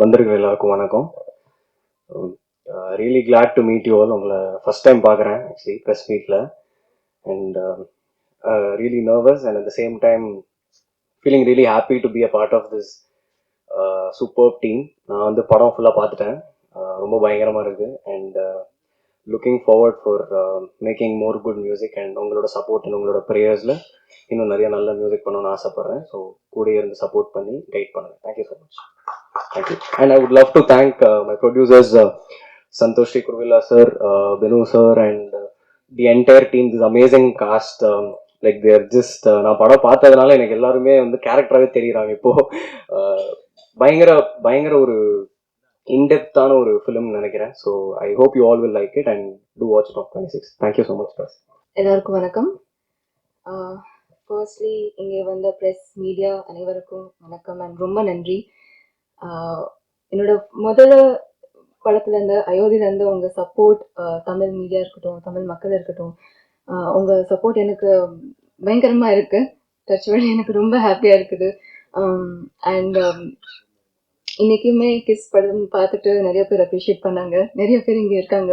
வந்திருக்கிற எல்லாருக்கும் வணக்கம். Really glad to meet you all உங்களை ஃபஸ்ட் டைம் பார்க்குறேன் ஆக்சுவலி ப்ரெஸ் மீட்டில் and really nervous and at the same time feeling really happy to be a part of this super team நான் வந்து படம் ஃபுல்லாக பார்த்துட்டேன். ரொம்ப பயங்கரமாக இருக்குது and looking forward for making more good music and உங்களோட சப்போர்ட் அண்ட் உங்களோட ப்ரேயர்ஸில் இன்னும் நிறைய நல்ல மியூசிக் பண்ணணும்னு ஆசைப்பட்றேன். ஸோ கூட இருந்து சப்போர்ட் பண்ணி கைட் பண்ணுங்க. Thank you so much thank you and I would love to thank my producers Santhosh Sri Kuruvilla sir Benu sir and the entire team this amazing cast like there just நான் படம் பார்த்ததுனால எனக்கு எல்லாருமே வந்து கேரக்டராகவே தெரியுறாங்க இப்போ. Uh, பயங்கர பயங்கர ஒரு இன்டெப்த்தான ஒரு ஃபிலிம் நினைக்கிறேன். So I hope you all will like it and do watch of twenty six thank you so much boss எல்லாருக்கும் வணக்கம். ஃபர்ஸ்ட்லி இங்கே வந்த ப்ரெஸ் மீடியா அனைவருக்கும் வணக்கம் அண்ட் ரொம்ப நன்றி. என்னோட முதல்ல படத்துலேருந்து அயோத்தியிலேருந்து உங்கள் சப்போர்ட் தமிழ் மீடியா இருக்கட்டும் தமிழ் மக்கள் இருக்கட்டும் உங்கள் சப்போர்ட் எனக்கு பயங்கரமாக இருக்கு. டச் எனக்கு ரொம்ப ஹாப்பியாக இருக்குது. அண்ட் இன்னைக்குமே கிஸ் படம் பார்த்துட்டு நிறைய பேர் அப்ரிஷியேட் பண்ணாங்க. நிறைய பேர் இங்கே இருக்காங்க.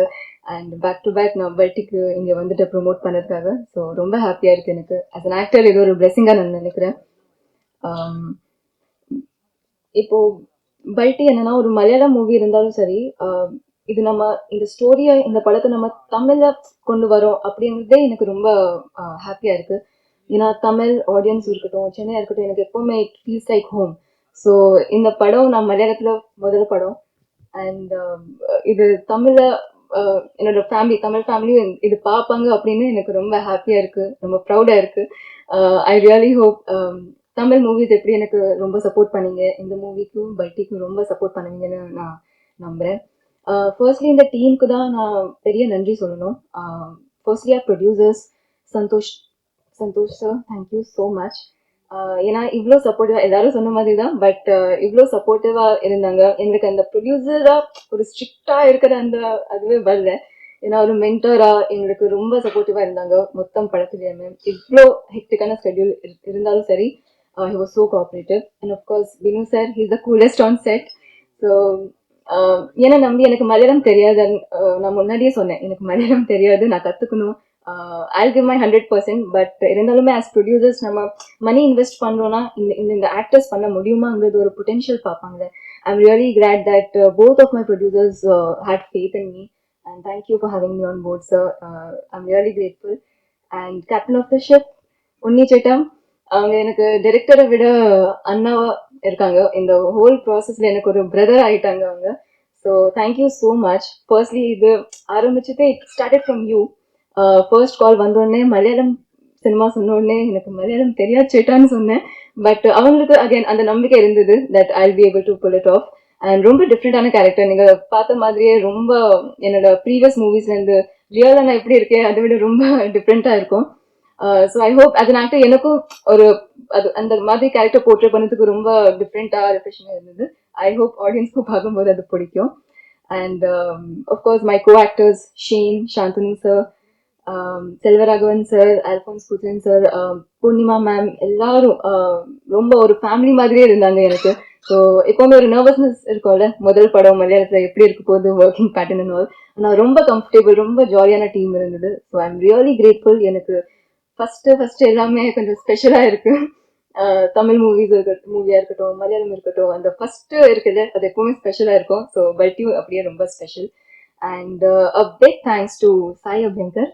அண்ட் பேக் டு பேக் நான் பல்ட்டிக்கு இங்கே வந்துட்டு ப்ரொமோட் பண்ணதுக்காக. ஸோ ரொம்ப ஹாப்பியாக இருக்குது எனக்கு. அஸ் அன் ஆக்டர் இது ஒரு பிளெஸிங்காக நான் நினைக்கிறேன். இப்போது இப்போ பல்ட்டி என்னன்னா ஒரு மலையாளம் மூவி இருந்தாலும் சரி um, இது நம்ம இந்த ஸ்டோரியை இந்த படத்தை நம்ம தமிழ்ல கொண்டு வரோம் அப்படிங்கிறதே எனக்கு ரொம்ப uh, ஹாப்பியாக இருக்குது ஏன்னா தமிழ் ஆடியன்ஸ் இருக்கட்டும் சென்னையாக இருக்கட்டும் எனக்கு எப்போவுமே it feels like home so இந்த படம் நான் மலையாளத்தில் முதல் படம். அண்ட் um, இது தமிழ்ல uh, என்னோட ஃபேமிலி தமிழ் ஃபேமிலியும் இது பார்ப்பாங்க அப்படின்னு எனக்கு ரொம்ப ஹாப்பியாக இருக்குது ரொம்ப ப்ரௌடாக இருக்குது I really hope Tamil movies எப்படி எனக்கு ரொம்ப சப்போர்ட் பண்ணீங்க. இந்த மூவிக்கும் பைட்டிக்கும் ரொம்ப சப்போர்ட் பண்ணுவீங்கன்னு நான் நம்புகிறேன் ஃபர்ஸ்ட்லி uh, இந்த டீமுக்கு தான் நான் பெரிய நன்றி சொல்லணும். Uh, ஃபர்ஸ்ட்லியாக producers Santhosh Santhosh sir thank you so much ஏன்னா இவ்வளோ சப்போர்ட்டிவா எல்லாரும் சொன்ன மாதிரி தான் பட் இவ்வளோ சப்போர்ட்டிவா இருந்தாங்க. எங்களுக்கு அந்த ப்ரொடியூசரா ஒரு ஸ்ட்ரிக்டா இருக்கிற அந்த அதுவே வரல. ஏன்னா ஒரு மென்டரா எங்களுக்கு ரொம்ப சப்போர்ட்டிவா இருந்தாங்க மொத்தம் படத்துலயுமே. இவ்வளோ ஹெக்டிக்கான ஸ்கெடியூல் இருந்தாலும் சரி he was so cooperative and of course Vinu sir he's the coolest on set so ஏன்னா நம்பி எனக்கு மலையாளம் தெரியாது நான் முன்னாடியே சொன்னேன் எனக்கு மலையாளம் தெரியாது நான் கற்றுக்கணும் I give my hundred percent but இருந்தாலுமே ஆஸ் ப்ரொடியூசர்ஸ் நம்ம மணி இன்வெஸ்ட் பண்ணுறோன்னா இந்த இந்த ஆக்டர்ஸ் பண்ண முடியுமாங்கிறது ஒரு பொட்டென்ஷியல் பார்ப்பாங்க I am really glad that both of my producers had faith in me and thank you for having me on board sir I am really grateful and captain of the ship Unni chettan அவங்க எனக்கு டைரக்டரை விட அண்ணாவா இருக்காங்க. இந்த whole ப்ராசஸ்ல எனக்கு ஒரு brother ஆயிட்டாங்க அவங்க. So thank you so much firstly இது ஆரம்பிச்சது it started from you first call வந்தோடனே மலையாளம் சினிமா சொன்ன உடனே எனக்கு மலையாளம் தெரியாச்சேட்டான்னு சொன்னேன். பட் அவங்களுக்கு அகைன் அந்த நம்பிக்கை இருந்தது that I be able to pull it off and ரொம்ப டிஃப்ரெண்டான கேரக்டர் நீங்க பார்த்த மாதிரியே ரொம்ப என்னோட ப்ரீவியஸ் மூவிஸ்லேருந்து ரியலாக நான் எப்படி இருக்கேன் அதை விட ரொம்ப டிஃப்ரெண்ட்டாக இருக்கும். ஸோ ஐ ஹோப் அது ஆக்டர் எனக்கும் ஒரு அது அந்த மாதிரி கேரக்டர் போர்ட்ரே பண்ணதுக்கு ரொம்ப டிஃப்ரெண்ட்டாக ரிஃப்ரெஷனாக இருந்தது. ஐ ஹோப் ஆடியன்ஸ்க்கும் பார்க்கும்போது அது பிடிக்கும். And of course my co actors Shane Shanthnu sir Um, Selvaraghavan sir Alphonse Puthren sir um, Poornima ma'am எல்லாரும் um, ரொம்ப ஒரு ஃபேமிலி மாதிரியே இருந்தாங்க எனக்கு. ஸோ எப்போவுமே ஒரு நர்வஸ்னஸ் இருக்கும்ல? முதல் படம் மலையாளத்தில் எப்படி இருக்க போகுது ஒர்க்கிங் பேட்டர்ன் ஆல் ஆனால் ரொம்ப கம்ஃபர்டபுள் ரொம்ப ஜாலியான டீம் இருந்தது. So I am really grateful எனக்கு ஃபஸ்ட்டு ஃபர்ஸ்ட் எல்லாமே கொஞ்சம் ஸ்பெஷலாக இருக்கு. Uh, தமிழ் மூவிஸ் இருக்கட்டும் மூவியாக இருக்கட்டும் மலையாளம் இருக்கட்டும் அந்த ஃபஸ்ட்டு இருக்குது அது எப்பவுமே ஸ்பெஷலாக இருக்கும். ஸோ பல்ட்டியும் அப்படியே ரொம்ப special and a big thanks to Sai Abhyankar.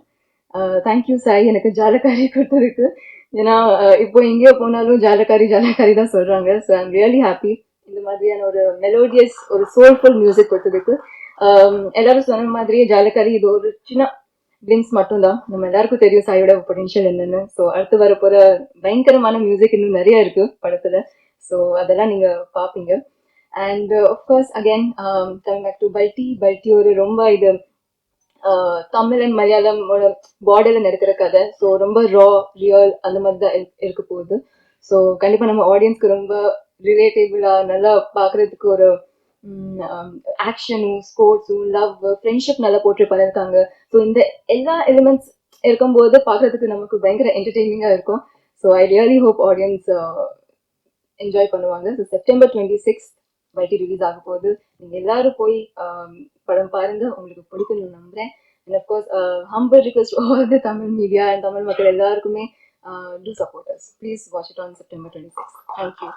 Uh, thank you Sai எனக்கு ஜாலக்காரி கொடுத்ததுக்கு. ஏன்னா uh, இப்போ எங்கேயோ போனாலும் ஜாலக்காரி ஜாலக்காரி தான் சொல்கிறாங்க ஸோ ஐம் ரியலி ஹாப்பி இந்த மாதிரியான ஒரு மெலோடியஸ் ஒரு சோல்ஃபுல் மியூசிக் கொடுத்ததுக்கு. Um, எல்லாரும் சொன்ன மாதிரியே ஜாலக்காரி இது ஒரு சின்ன கிளிம்ஸ் மட்டும்தான். நம்ம எல்லாருக்கும் தெரியும் சாயோட பொட்டென்ஷியல் என்னென்னு. ஸோ அடுத்து வர போகிற பயங்கரமான மியூசிக் இன்னும் நிறைய இருக்குது படத்தில். ஸோ அதெல்லாம் நீங்கள் பார்ப்பீங்க and of course again coming back to Balti Balti ஒரு ரொம்ப இது தமிழ் அண்ட் மலையாளமோட பார்டர்ல நடக்கிற கதை. ஸோ ரொம்ப ரா ரியல் அந்த மாதிரி தான் இருக்க போகுது. ஸோ கண்டிப்பாக நம்ம ஆடியன்ஸ்க்கு ரொம்ப ரிலேட்டபிளாக நல்லா பார்க்குறதுக்கு ஒரு ஆக்ஷனும் ஸ்போர்ட்ஸும் லவ் ஃப்ரெண்ட்ஷிப் நல்லா போட்டு பண்ணியிருக்காங்க ஸோ இந்த எல்லா எலிமெண்ட்ஸ் இருக்கும்போது பார்க்குறதுக்கு நமக்கு பயங்கர என்டர்டெய்னிங்காக இருக்கும். So I really hope audience enjoy பண்ணுவாங்க. ஸோ செப்டம்பர் டுவெண்ட்டி சிக்ஸ் வைட்டி ரிலீஸ் ஆக போகுது. நீங்க எல்லாரும் போய் படம் பாருங்க உங்களுக்கு பிடிக்கும்னு நம்புறேன். And of course humble request all the Tamil media and Tamil மக்கள் எல்லாருக்குமே to supporters please watch it on September twenty six thank you